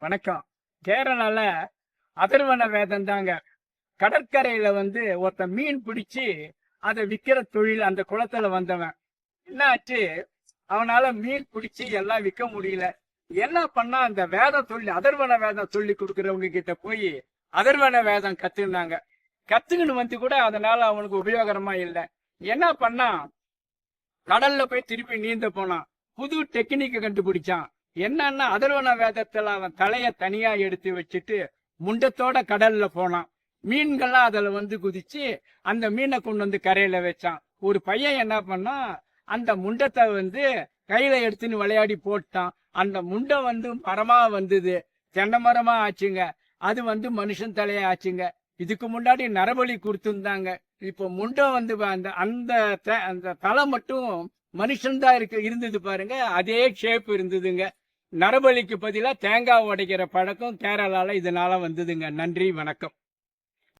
வணக்கம். கேரளால அதர்வன வேதம் தாங்க கடற்கரையில வந்து ஒருத்தன் மீன் பிடிச்சி அதை விற்கிற தொழில் அந்த குளத்துல வந்தவன். என்னாச்சு? அவனால மீன் பிடிச்சி எல்லாம் விற்க முடியல. என்ன பண்ணா அந்த வேத சொல்லி அதர்வன வேதம் சொல்லி கொடுக்குறவங்க கிட்ட போய் அதர்வன வேதம் கத்துனாங்க. கத்துக்கின்னு வந்து கூட அதனால அவனுக்கு உபயோகரமா இல்லை. என்ன பண்ணா? கடல்ல போய் திருப்பி நீந்த போனான். புது டெக்னிக்கை கண்டுபிடிச்சான். என்னன்னா அதர்வன வேதத்துல அவன் தலைய தனியா எடுத்து வச்சுட்டு முண்டத்தோட கடல்ல போனான். மீன்கள்லாம் அதுல வந்து குதிச்சு அந்த மீனை கொண்டு வந்து கரையில வச்சான். ஒரு பையன் என்ன பண்ணா அந்த முண்டத்தை வந்து கையில எடுத்துன்னு விளையாடி போட்டான். அந்த முண்டை வந்து மரமா வந்தது. தென்னை மரமா ஆச்சுங்க. அது வந்து மனுஷன் தலையா ஆச்சுங்க. இதுக்கு முன்னாடி நரபலி கொடுத்துருந்தாங்க. இப்போ முண்டை வந்து அந்த அந்த த- அந்த தலை மட்டும் மனுஷன் தான் இருக்கு இருந்தது பாருங்க. அதே ஷேப் இருந்ததுங்க. நரபலிக்கு பதிலாக தேங்காய் உடைக்கிற பழக்கம் கேரளாவில் இதனால வந்ததுங்க. நன்றி வணக்கம்.